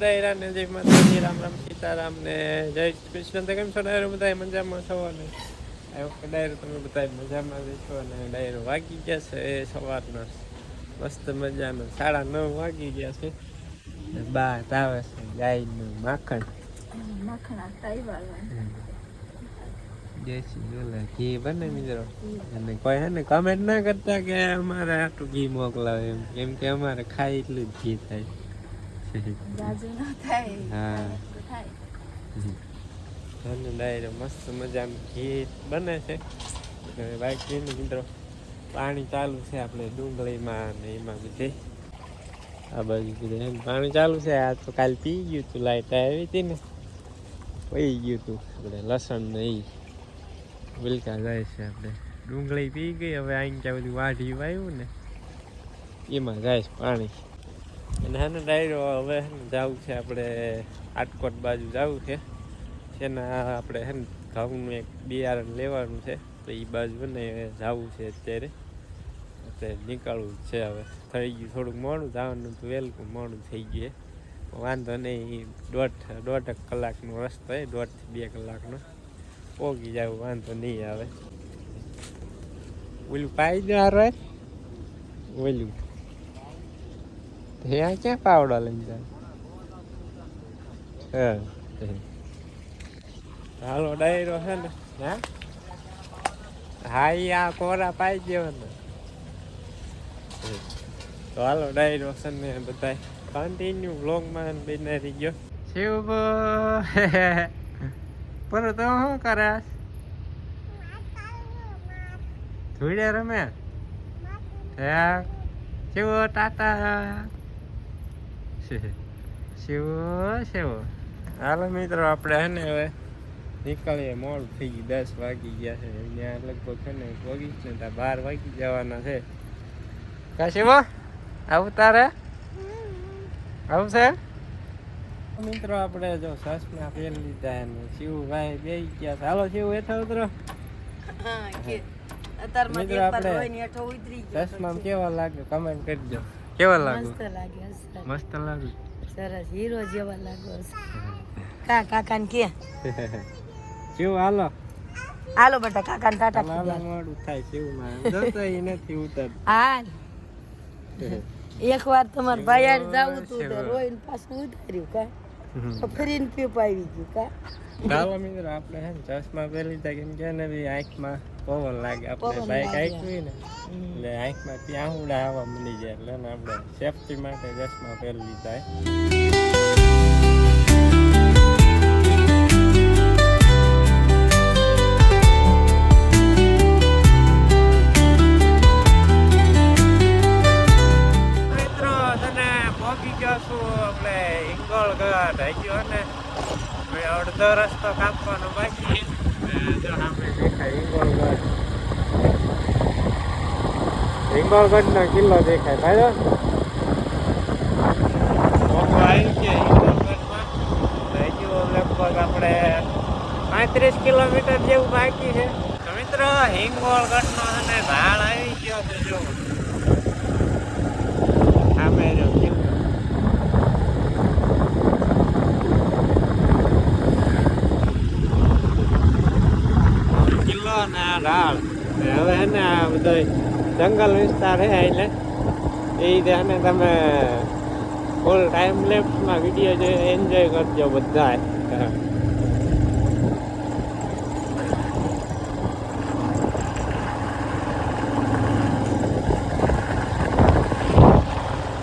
ડાયરા ને જય માતાજી રામ રામ સીતારામ ને જય શ્રી કૃષ્ણ. તો કેમ છો ડાયરો? બધા મજામાં છો ને ડાયરો તમે બધા મજામાં છો અને ડાયરો વાગી ગયા છે એ સવારના. મસ્ત મજાનો. સાડા નવ વાગી ગયા છે. ને બા આવે છે ગાયનું માખણ. ઘી બને મિત્રો. અને કોઈ હે ને કમેન્ટ ના કરતા કે અમારે આટલું ઘી મોકલાવે એમ. કેમ કે અમારે ખાઈ એટલું જ ઘી થાય. જાજુ ડાયરો મસ્ત મજાનું ઘી બને છે બાકી મિત્રો પાણી ચાલુ છે આપણે ડુંગળીમાં ને એમાં બધે આ બાજુ બધે પાણી ચાલુ છે આ તો કાલ પી ગયું હતું લાઈટ આવી હતી ને પી ગયું હતું આપણે લસણ ને એ વિલકા જાય છે આપણે ડુંગળી પી ગઈ હવે આઈને ક્યાં બધું વાઢી વાયું ને એમાં જાય છે પાણી અને હે ને ડાયરો હવે જવું છે આપણે આટકોટ બાજુ જવું છે. એના આપણે હે ને ઘઉંનું એક બિયારણ લેવાનું છે. તો એ બાજુ ને જવું છે અત્યારે. અત્યારે નીકળવું છે હવે. થઈ ગયું થોડુંક મોડું, જવાનું તો વહેલું મોડું થઈ ગયું વાંધો નહીં દોઢ દોઢ કલાકનો રસ્તો હોય દોઢથી બે કલાકનો. પોગી જાવ, વાંધો નહીં આવે. ઓલું પાઈ હારો ઓલું. ત્યાં ક્યાં પાવડો લઈને જાય? હાલો ડાયરો છે ને? હા? હા ઈ આ કોરા પાઈ દેવાનો તો હાલો ડાયરો છે ને બધા કન્ટિન્યુ વ્લોગમાં બેને રહી ગયો. શિવ પર તો શું કરે? ધૂળે રમે? હે? શિવ ટાટા. શિવ શિવ. હાલો મિત્રો આપણે હે ને હવે નીકળીએ. મોડ થઈ ગયું દસ વાગી ગયા છે. ત્યાં લગભગ છે ને પગીશ ને ત્યાં બાર વાગી જવાના છે. કા શિવ? આવું તારે? આવું છે? મિત્રો આપણે જો સસના પહેરી લીધા ને શિવભાઈ બે ગયા છે. હાલો શિવ હેઠા ઉતરો. હા કે. અત્યારમાં મિત્રો આપણે હોય ને હેઠો ઉતરી ગયો ચશ્મા કેવા લાગે કમેન્ટ કરજો કેવા લાગુ મસ્ત લાગ્યો મસ્ત લાગુ સરસ હીરો જેવા લાગો કા કાકા ને કે. કેવું હાલો? હાલો બટા કાકા ને ટાટા હાલો મોડું થાય શિવમાં જતો ઈ નથી ઉતર. હાલ. એક વાર તમારે ભાઈ હારે જાવું તું તો રોઈન પાછું ઉતાર્યું કા? ફરીને પીપ આવી ગયું કા? ગાવા મિત્રો આપણે હે ચશ્મા પહેરી લીધા કેમ કે ને આંખમાં પવન લાગે આપણે પવન બાઈક લાગે. આંખવી ને એટલે આંખમાં ત્યાં ઉડા આવવા મળી જાય એટલે ને આપણે સેફટી માટે ચશ્મા પહેરી લીધા મિત્રો તને પહોંચી ગયો છું આપણે હિંગોળગઢ થઈ ગયો ને હવે અડધો રસ્તો કાપવાનો બાકી છે. ને જો સામે દેખાય હિંગોળગઢ હિંગોળગઢનો કિલ્લો દેખાય. ભાઈ લગભગ આપણે પાંત્રીસ કિલોમીટર જેવું બાકી છે. તો હિંગોળગઢનો અને આવી ગયો તો જો. સામે કિલ્લો. ને આ ઢાળ હવે ને આ બધો જંગલ વિસ્તાર છે એટલે એ રીતે તમે ફૂલ ટાઈમ લેફ્ટમાં વીડિયો જે એન્જોય કરજો બધા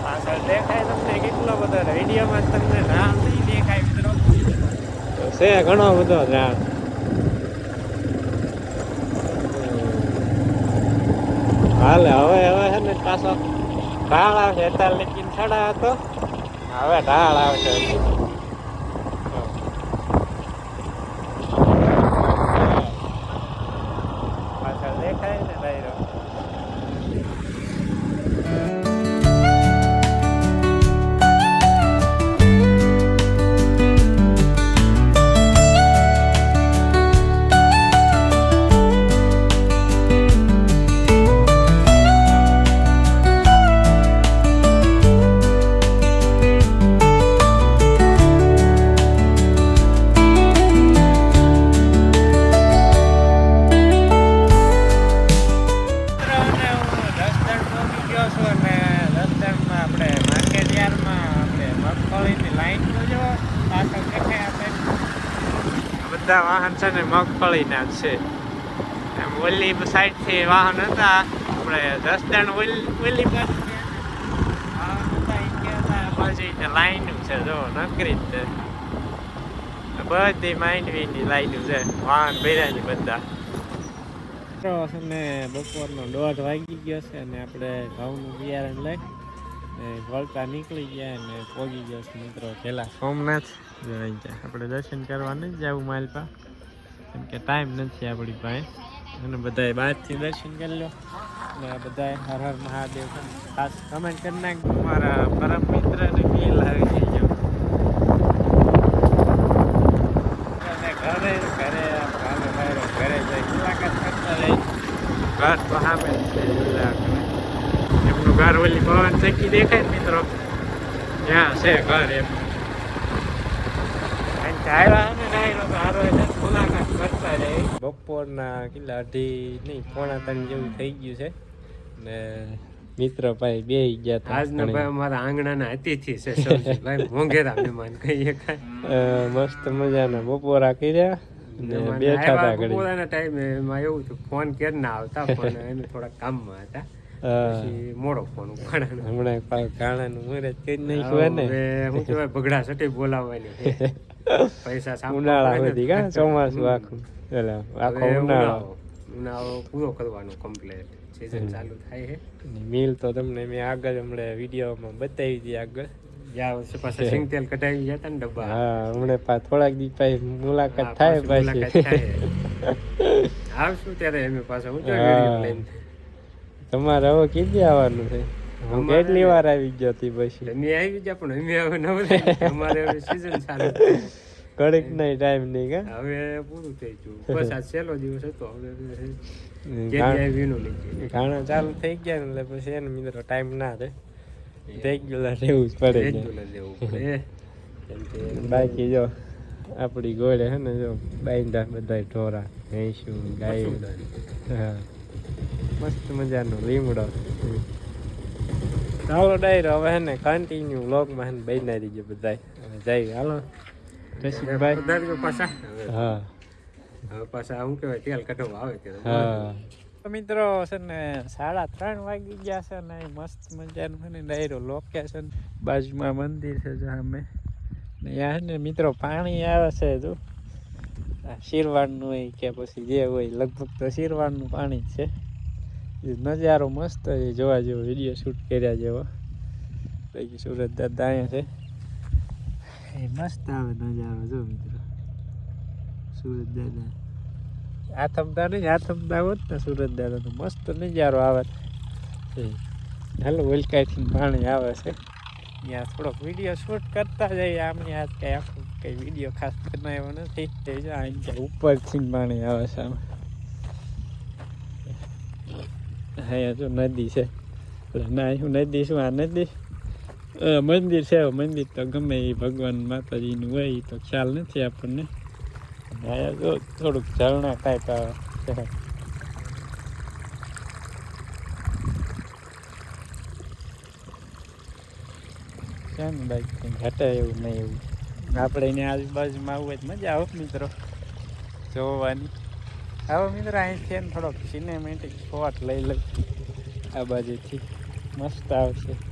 પાછળ દેખાય તમને કેટલો બધો વિડીયોમાં તમને રામ નહીં દેખાય મિત્રો તો છે ઘણો બધો રામ હાલે, હવે હવે છે ને પાછો ઢાળ આવશે અત્યારે લેકિન છડા હતો હવે ઢાળ આવશે ને જ છે. એમ વલ્લી સાઈડથી વાહન હતા. આપણે દસ જણ વલ્લી બાજુ લાઈનું છે, જો, નકરી છે. બધી માંડવીની લાઈનું છે. વાહન ભર્યા બધા. છે બપોરનો દોઢ વાગી ગયો છે અને આપણે ઘઉંનું બિયારણ લઈ વળતા નીકળી ગયા અને પહોંચી ગયો મિત્રો. પેલા સોમનાથ. આપણે દર્શન કરવા નથી જવું માલપા. કેમ કે ટાઈમ નથી આપણી પાસે. અને બધાએ બહારથી દર્શન કરી લો. અને બધાએ હર હર મહાદેવ ખાસ કમેન્ટ કરી નાખ મારા પરમ મિત્રને મિલ આવી જજો ઘરે ઘરે ઘરે જઈ મુલાકાત કરતા રહી. ઘર તો સામે. એમનું ઘર ઓલી ભવન ચકી દેખાય ને મિત્રો? ત્યાં છે ઘર એમ. બપોરના કેટલા અઢી નહીં પોણા ત્રણ જેવું થઈ ગયું છે. ને મિત્ર ભાઈ બે ગયા હતા આજના ભાઈ અમારા આંગણાના અતિથિ છે ભાઈ મોંઘેરા મહેમાન કહીએ મસ્ત મજાના બપોરા કર્યા ને બેઠા હતા ઘડી બપોરના ટાઈમે એમાં એવું હતું ફોન કેર ના આવતા પણ એને થોડા કામમાં હતા. મોડો ફોન ઉપાડ્યો હમણાં ગાણાનું મુહૂર્ત કરી નાખ્યું ને. હું કહેવાય બગડા સટી બોલાવવાની. પૈસા ઉનાળા સુધી કા ચોમાસું આખું. એટલે આખો ઉનાળો. ઉનાળો. ઉનાળો પૂરો કરવાનો કમ્પ્લીટ સીઝન ચાલુ થાય છે. મિલ તો તમને મેં આગળ હમણાં વિડીયોમાં બતાવી હતી આગળ. થોડાક દી પછી મુલાકાત થાય પાછી. આવશું ત્યારે એમ પાછા હું. તમારે હવે કીધી આવવાનું છે? હું કેટલી વાર આવી ગયો હતી પછી? અમે આવી ગયા પણ અમે હવે નવરા અમારે હવે સીઝન ચાલુ કડક નહીં ટાઈમ નહીં કા? હવે પૂરું થઈ ગયું. બસ આ છેલ્લો દિવસ હતો. હવે ગાણા ચાલુ થઈ ગયા એટલે પછી એને મિત્રો ટાઈમ ના રહે. રેગ્યુલર રહેવું જ પડે રેગ્યુલર પડે બાકી જો આપણી ગોળે હે ને જો બાઈંડા બધા ઢોરા ભેંસું ગાયું. હા. મસ્ત મજાનો લીમડો. ચાલો ડાયરો હવે હે ને કન્ટિન્યુ વ્લોગમાં હે ને બની દીજો બધા હવે જઈએ હાલો. રસિકભાઈ પાછા. હા. હવે પાછા શું કહેવાય તેલ કઢવા આવે ત્યારે. હા. તો મિત્રો છે ને સાડા ત્રણ વાગી ગયા છે ને અહીં મસ્ત મજાનું છે ને ડાયરો લોકેશન બાજુમાં મંદિર છે જો અમે ને ત્યાં ને મિત્રો પાણી આવે છે જો. આ શીરવાનનું હોય કે પછી જે હોય લગભગ તો શિરવાડનું પાણી જ છે. એ નજારો મસ્ત છે. જોવા જેવો વીડિયો શૂટ કર્યા જેવો. પછી સુરત દાદા છે. એ મસ્ત આવે નજારો જો મિત્રો. સુરત દાદા. આથમતા નહીં, આથમતા હોત ને સુરત દાદાનો મસ્ત નજારો આવે. છે હાલો ઓલકાઈથી પાણી આવે છે. ત્યાં થોડોક વીડિયો શૂટ કરતા જઈએ. આમની આજ કંઈ આખું કંઈ વીડિયો ખાસ બનાવ્યો નથી. ક્યાં ઉપરથી પાણી આવે છે આમ. અહીંયા જો નદી છે એટલે ના શું નદી શું આ નદી મંદિર છે મંદિર તો ગમે એ ભગવાન માતાજીનું હોય એ તો ખ્યાલ નથી આપણને અહીંયા જો થોડુંક ઝરણા ટાઈપ આવે છે ને બાઈક ઘટે એવું નહીં એવું આપણે એની આજુબાજુમાં આવું હોય મજા આવે મિત્રો જોવાની હવે મિત્ર અહીંથી એને થોડોક સિનેમેટિક શોટ લઈ લઉં. આ બાજુથી. મસ્ત આવશે.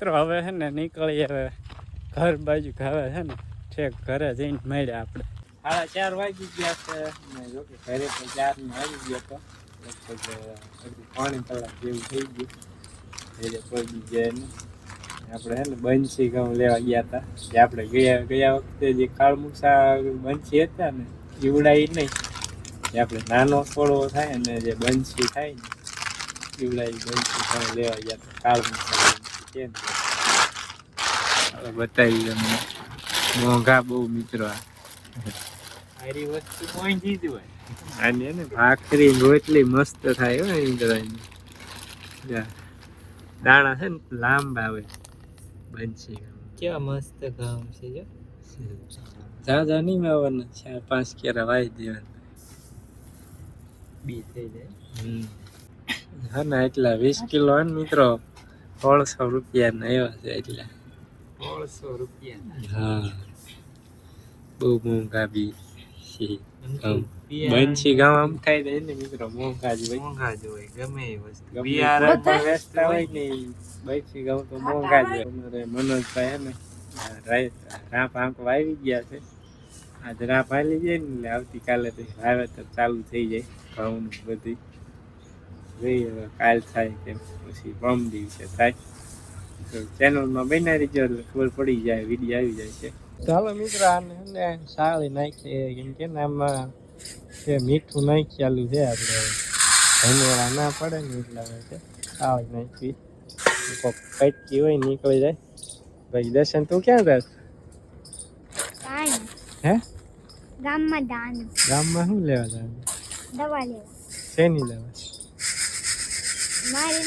મિત્રો, હવે છે ને નીકળીએ હવે ઘર બાજુ ખાવે છે ને છેક ઘરે જઈને મળ્યા આપણે. સાડા ચાર વાગી ગયા છે. ને ઘરે તો ચાર ને આવી ગયો તો પાણી કલાક જેવું થઈ ગયું. એટલે કોઈ બી ગયા નહીં આપણે છે ને બંસી ઘઉં લેવા ગયા હતા. જે આપણે ગયા ગયા વખતે જે કાળમુસા બંસી હતા ને, એ નહીં. જે આપણે નાનો થોડો થાય ને, જે બંસી થાય ને, એ બંશી બંસી ઘઉં લેવા ગયા હતા કાળમુસા કેમ બતાવી તમને. મોંઘા બહુ મિત્રો સારી વસ્તુ મોંઘી જ હોય? આની ને ભાખરી રોટલી મસ્ત થાય હો એની દાણા છે ને લાંબા આવે બનશે. કેવા મસ્ત ગામ છે જો. ઝાઝા નહીં વાવવાના ચાર પાંચ કેરા વાવી દેવાના. બી થઈ જાય. હમ. હા ને એટલા વીસ કિલો ને મિત્રો. સોળસો રૂપિયા ના એવા છે એટલા. સોળસો રૂપિયા હા. બહુ મોંઘા બી છે. એમ આમ ખાઈ ગામ થાય ને મિત્રો મોંઘા જ હોય. મોંઘા જ હોય ગમે એ વસ્તુ. ગમે બિયારણ પણ વેચતા હોય ને. બંસી ગામ તો મોંઘા જ હોય. અમારે મનોજભાઈ હે ને રાપ આંક વાવી ગયા છે. આજ રાપ હાલી જાય ને એટલે આવતીકાલે તો વાવેતર ચાલુ થઈ જાય. ઘઉંનું બધી જોઈએ હવે કાલ થાય કે પછી બમ દિવસે થાય. ચેનલમાં બનાવી દેજો એટલે ખબર પડી જાય વીડિયો આવી જાય છે. ચાલો મિત્ર આને સાળી નાખીએ. કેમ કે ને આમાં છે મીઠું ચાલુ છે આપણે ધન્યવાદ ના પડે ને એટલા માટે સાળી નાખી કોક કટકી હોય નીકળી જાય. ભાઈ દર્શન તું ક્યાં જાસ? હે? ગામમાં દાન ગામમાં શું લેવા જાય દવા લેવા. શેની લેવા? મારી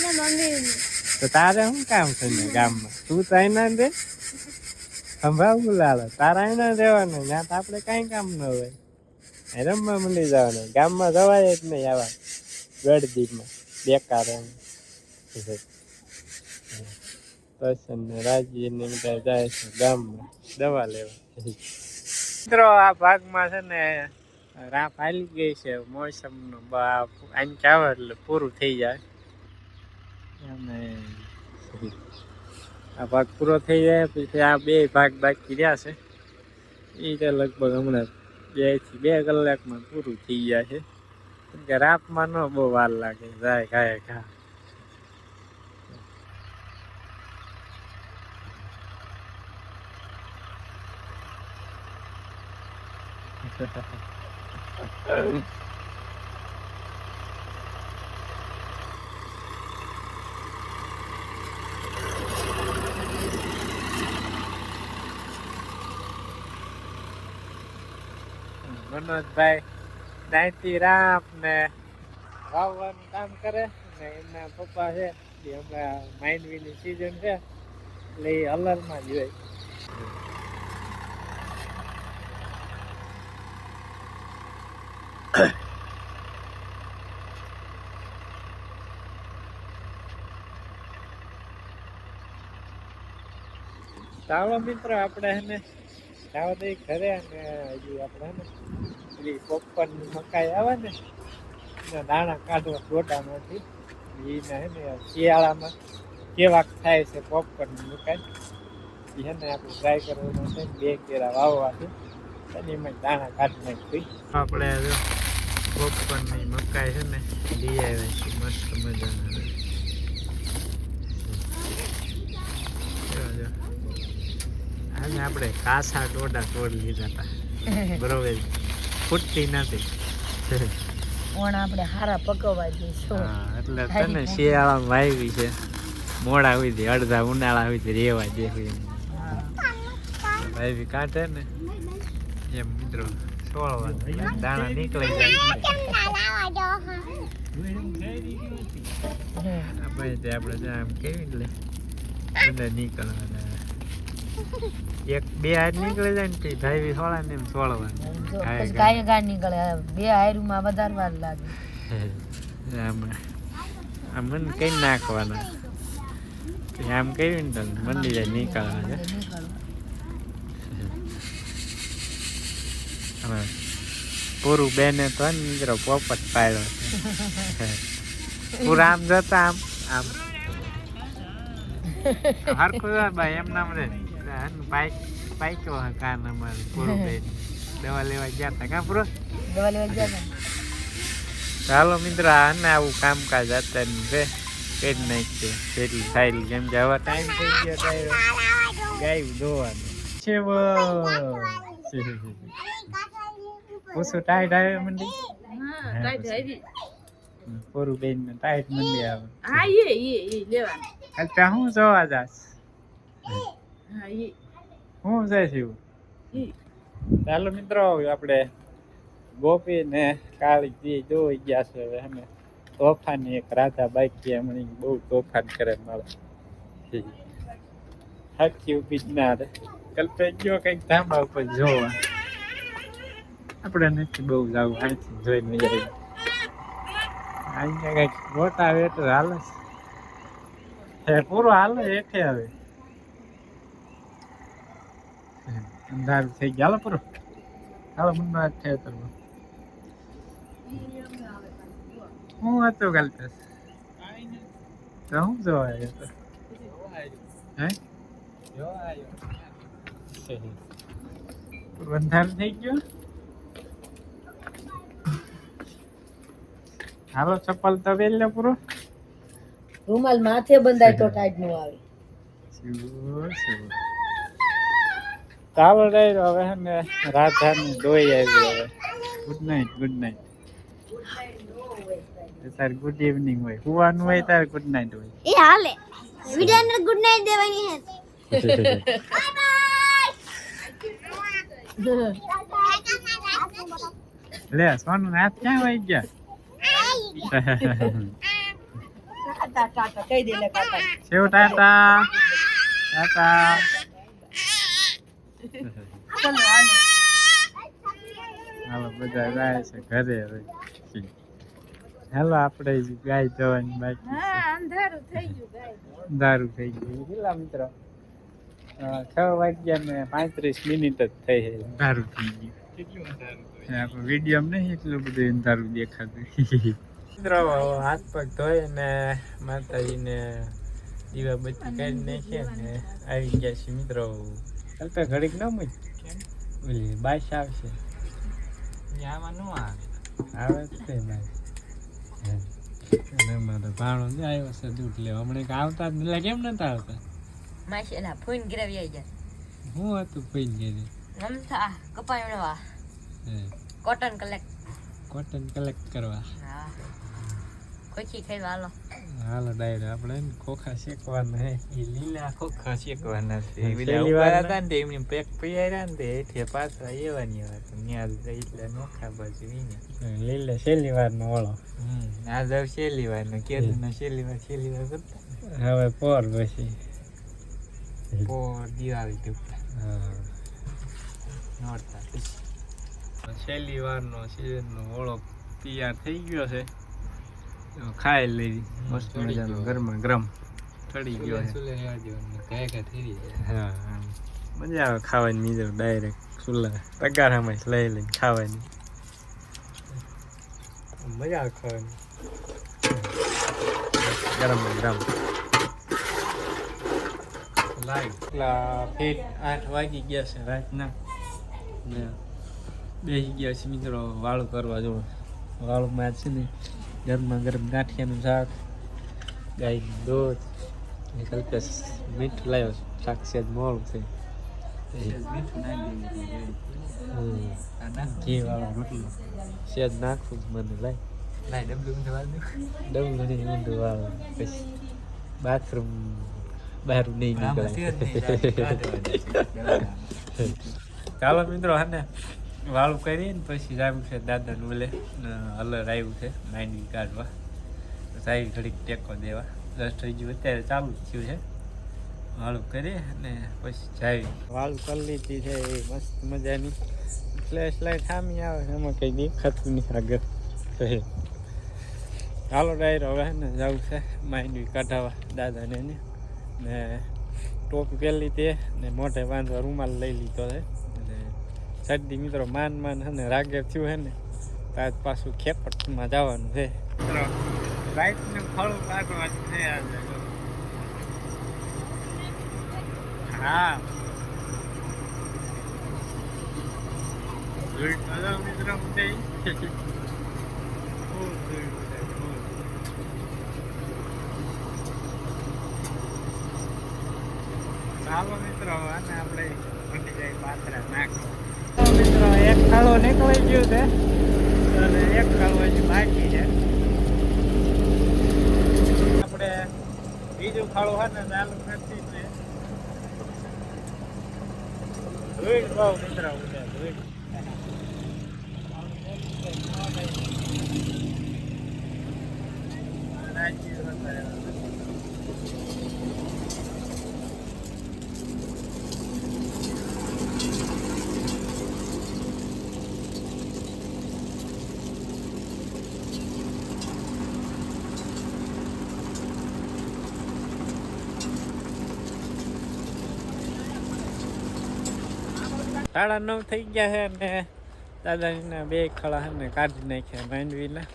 તો તારે શું કામ છે ને ગામમાં? તું તો એના દે સંભાવ લાલો તારા એના રહેવાનું ત્યાં તો આપણે કાંઈ કામ ન હોય. રમવા મંડી જવાનું. ગામમાં જવાય જ નહીં આવા ગઢદીપમાં બેકાર એમ દર્શન ને રાજી બધા જાય છે ગામમાં, દવા લેવા. મિત્રો, આ ભાગમાં છે ને રાપ હાલી ગઈ છે મોસમનો આને ચાવે એટલે પૂરું થઈ જાય. અને આ ભાગ પૂરો થઈ જાય પછી આ બે ભાગ બાકી રહ્યા છે. એ તો લગભગ હમણાં બેથી બે કલાકમાં પૂરું થઈ જાય છે. કેમ કે રાતમાં ન બહુ વાર લાગે જાય ખાય ખા. મનોજભાઈ નાઈતી રામ ને વાવવાનું કામ કરે ને એમના પપ્પા છે. એ હમણાં માંડવીની સિઝન છે. એટલે એ અલરમાં જ હોય. ચાલો મિત્રો, આપણે એને દઈ ઘરે અને હજી આપણે પેલી પોપકોર્નની મકાઈ આવે ને, એના દાણા કાઢવા ગોટામાંથી એને ને શિયાળામાં કેવાક થાય છે પોપકોર્નની મકાઈ. એને આપણે ટ્રાય કરવાનું છે બે કેરા વાવવાથી, અને દાણા કાઢી નાખી. આપણે પોપકોર્નની મકાઈ છે ને, લઈ આવ્યા છે મસ્ત મજાના જો, જો. આને આપણે કાસા ટોડા તોડ લીધા હતા. બરોબર. ફૂટતી નથી. પણ આપણે હારા પકવવા જઈશું હા, એટલે તને શિયાળામાં વાવી છે. મોડા સુધી અડધા ઉનાળા સુધી રેવા દેવી વાવી કાઢે ને? એમ મિત્રો સોળવા દાણા નીકળી જાય. ભાઈ આપણે આમ કેવી એટલે બધા નીકળવાના. એક બે હાથ નીકળી જાય ને તે સોળા ને એમ સોળવા ગાય ગાય. નીકળે. બે હાયરુમાં વધારે વાર લાગે. આમ મને કઈ નાખવાના. આમ કહ્યું ને તને મંડી જાય નીકળવા છે. પૂરું બેને તો નીકળો પોપટ પાડ્યો પૂરા આમ જતા આમ આમ. હરખું ભાઈ એમ નામ રે. બાઈક બાઈકો કાન અમારે પૂરું બેન દવા લેવા ગયા હતા કા પૂરો દવા લેવા ગયા ને ચાલો મિત્ર આને આવું કામકાજ અત્યારનું છે કરી નાખીએ જેટલી થાય કેમ કે હવે ટાઈમ થઈ ગયો ત્યારે ગાયું ધોવાનું છે વો પૂછું ટાઈટ આવે મંડી પૂરું બેન ને ટાઈટ મંડી આવે હા એ એ એ કાલ ત્યાં હું જોવા જાસ હા હું જાય છે ચાલો મિત્રો આપણે ગોપી ને કાળી જી જોઈ ગયા છે હવે અમે તોફાની એક રાધા બાકી હમણાં બહુ તોફાન કરે મળે હરખી ઊભી જ ના રે કલ્પે ગયો કંઈક ધાબા ઉપર જોવા. આપણે નથી બહુ જવું અહીંથી જોઈને આવી અહીંયા કંઈક મોટા વેટર હાલે છે. પૂરો હાલે હેઠે હવે. અંધારું થઈ ગયા. પૂરો. હાલો મુન્ના તો હું હતો કાલ તો. હું જોવા આવ્યો તો હે? થઈ ગયું? હાલો ચપ્પલ તો વેલ પૂરો. રૂમાલ માથે બંધાય તો ટાઈટનું આવે. ચાલો ડાયરો હવે ને રાધાની દોઈ આવી હવે. ગુડ નાઇટ ગુડ નાઇટ તાર ગુડ ઇવનિંગ હોય. હુવાનું હોય તાર ગુડ નાઇટ હોય. એ હાલે. વિડિયાને ગુડ નાઈટ દેવાની હે. લે સોનું હાથ ક્યાં વહી ગયા? ટાટા. ટાટા કહી દે લે કાકા સેવ ટાટા ટાટા ચલો હાલો હાલો બધા જાય છે ઘરે હવે. હાલો આપણે ગાય જવાની બાકી અંધારું થઈ ગયું ગાય. દારૂ થઈ ગયું. કેટલા મિત્રો. છ વાગ્યા ને પાંત્રીસ મિનિટ જ થઈ છે. દારૂ થઈ ગયું. આપણે વીડિયો નહીં એટલું બધું અંધારું દેખાતું. મિત્રો હાથ પગ ધોઈ ને માતાજીને દીવા બચી કરી નાખીએ ને આવી ગયા છે મિત્રો. ચાલતા ઘડીક ન મૂક ઓલી બાઈસ આવશે. આમાં નું આવે. આવે છે બાઈસ. અને મારો ભાણો જ આવ્યો છે દૂધ લેવા. હમણાં કે આવતા જ એટલે કેમ નતા આવતા? માસી એલા ફોન ગરાવી આવી જાય. હું હતું ગયેલી મમતા કપાય ઉણવા કોટન કલેક્ટ કોટન કલેક્ટ કરવા. હા. કોચી ખાઈ હાલો હાલો ડાયરો આપણે ખોખા શેકવાના હે. એ લીલા ખોખા શેકવાના છે. પેલા છેલ્લી ઊભા વાર હતા ને એમની પેક પૈયા ને તે પાછા એવાની વાત. ન્યા એટલે નોખા બાજુ ઈને લીલે છેલ્લી વાર નો ઓળો આ જાવ છેલ્લી વાર ને કેદું ના છેલ્લી વાર છેલ્લી વાર કરતા? હવે પોર પછી. પોર દિવાળી તે હા. નોરતા પછી. છેલ્લી વારનો સીઝનનો ઓળો તૈયાર થઈ ગયો છે. ખાઈ લેવી મસ્ત મજાનો ગયો. ગરમ ચડી ગયો હા હા. મજા આવે ખાવાની નીચે ડાયરેક્ટ ચૂલા તગારામાં જ લઈ લઈને ખાવાની. મજા આવે ખાવાની. ગરમ ગરમ. લાઈવ આઠ વાગી ગયા છે રાતના. ને બેસી ગયા છે મિત્રો વાળું કરવા જો. વાળુંમાં છે ને ગરમા ગરમ ગાંઠિયાનું શાક ગાયનું દૂધ ને કલ્પેશ મીઠું લાવ્યો શાક છે મોડું છે. ઘી વાળો રોટલો. સેજ નાખવું મને લાય. લાય ડબલું ઊંધું વાળ દઉં. ડબલું નહીં ઊંધું વાળો. પછી બાથરૂમ બહાર નહીં જ ચાલો મિત્રો હા ને વાળું કરીએ ને પછી આવ્યું છે, દાદાનું બોલે અલર આવ્યું છે માંડવી કાઢવા તો ઘડીક ટેકો દેવા. દસ થઈ ગયું અત્યારે ચાલુ જ થયું છે. વાળું કરીએ અને પછી જાવી. વાળું કરી લીધી છે એ, મસ્ત મજાની. ફ્લેશ લાઈટ સામી આવે છે, એમાં કંઈ દેખાતું નહીં આગળ. ચાલો ડાયરો, હવે ને જવું છે માંડવી કાઢાવા દાદાને ને. ટોપી પહેરી તે ને મોઢે બાંધવા રૂમાલ લઈ લીધો છે. શરદી મિત્રો, માન માન હે ને, રાગે થયું હે ને આજ પાછું ખેપટમાં જવાનું છે. મિત્રો લાઈટને ફળું કાઢવાનું છે હા. મિત્રો. ચાલો મિત્રો આને આપણે બની જાય પાથરા નાખો ખાડો નીકળી ગયો છે. અને એક ખાડો હજી બાકી છે. આપણે બીજું ખાડો હોય ને ચાલુ નથી ધૂળ બહુ મિત્રા ઉડે ધૂળ સાડા નવ થઈ ગયા છે ને દાદાજીના બે છે ને કાઢી નાખ્યા, માંડવીના.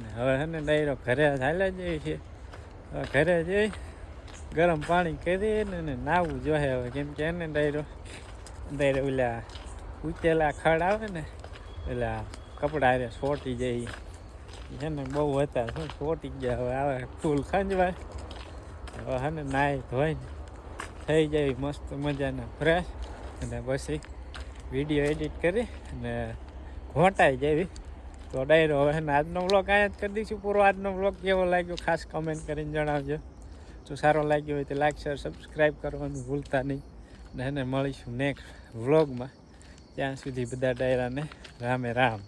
ને હવે છે ને ડાયરો ઘરે ચાલ્યા જઈએ છીએ. હવે ઘરે જઈ ગરમ પાણી કરીને ને નાવું જોઈએ હવે. કેમ કે એને ડાયરો ડાયરો ઓલા ઉચેલા ખડ આવે ને પેલા કપડા હારે સોટી જાય. છે ને બહુ હતા, શું છોટી ગયા. હવે આવે ફૂલ ખાંજવાય હવે હે ને નાહી ધોઈને થઈ જાય મસ્ત મજાના ફ્રેશ અને પછી વીડિયો એડિટ કરી અને ઘોંટાઈ જેવી. તો ડાયરો હવે આજનો વ્લોગ અહીંયા જ કરી દઈશું. પૂરો આજનો વ્લોગ કેવો લાગ્યો ખાસ કમેન્ટ કરીને જણાવજો. જો સારો લાગ્યો હોય તો લાઈક શેર સબસ્ક્રાઈબ કરવાનું ભૂલતા નહીં. ને એને મળીશું નેક્સ્ટ વ્લોગમાં ત્યાં સુધી બધા ડાયરાને રામે રામ.